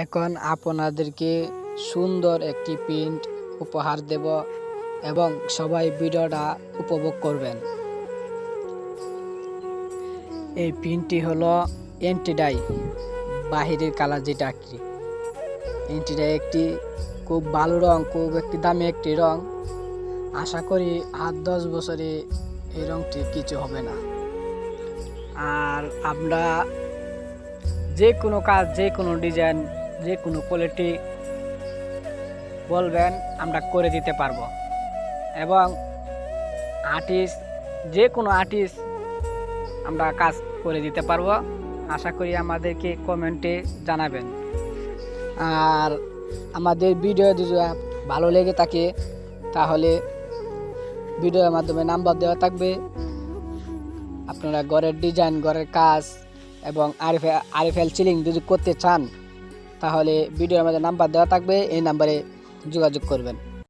এখন আপনাদেরকে সুন্দর একটি প্রিন্ট উপহার দেব এবং সবাই ভিডিওটা উপভোগ করবেন। এই প্রিন্টটি হলো এন্টিডাই বাহিরের কালার যেটা কি। এন্টিডাই একটি খুব ভালো রং, খুব একটি দামি একটি রং। আশা করি আট দশ বছরে এই রংটি কিছু হবে না। আর আমরা যে কোনো কাজ, যে কোনো ডিজাইন যে কোনো কোয়ালিটি বলবেন আমরা করে দিতে পারব। এবং আর্টিস্ট যে কোনো আর্টিস্ট আমরা কাজ করে দিতে পারব। আশা করি আমাদেরকে কমেন্টে জানাবেন। আর আমাদের ভিডিও যদি ভালো লেগে থাকে, তাহলে ভিডিওর মাধ্যমে নাম্বার দেওয়া থাকবে। আপনারা ঘরের ডিজাইন ঘরের কাজ এবং আরএফ আরএফএল চিলিং যদি করতে চান তাহলে ভিডিওর মধ্যে নাম্বার দেওয়া থাকবে এই নাম্বারে যোগাযোগ করবেন।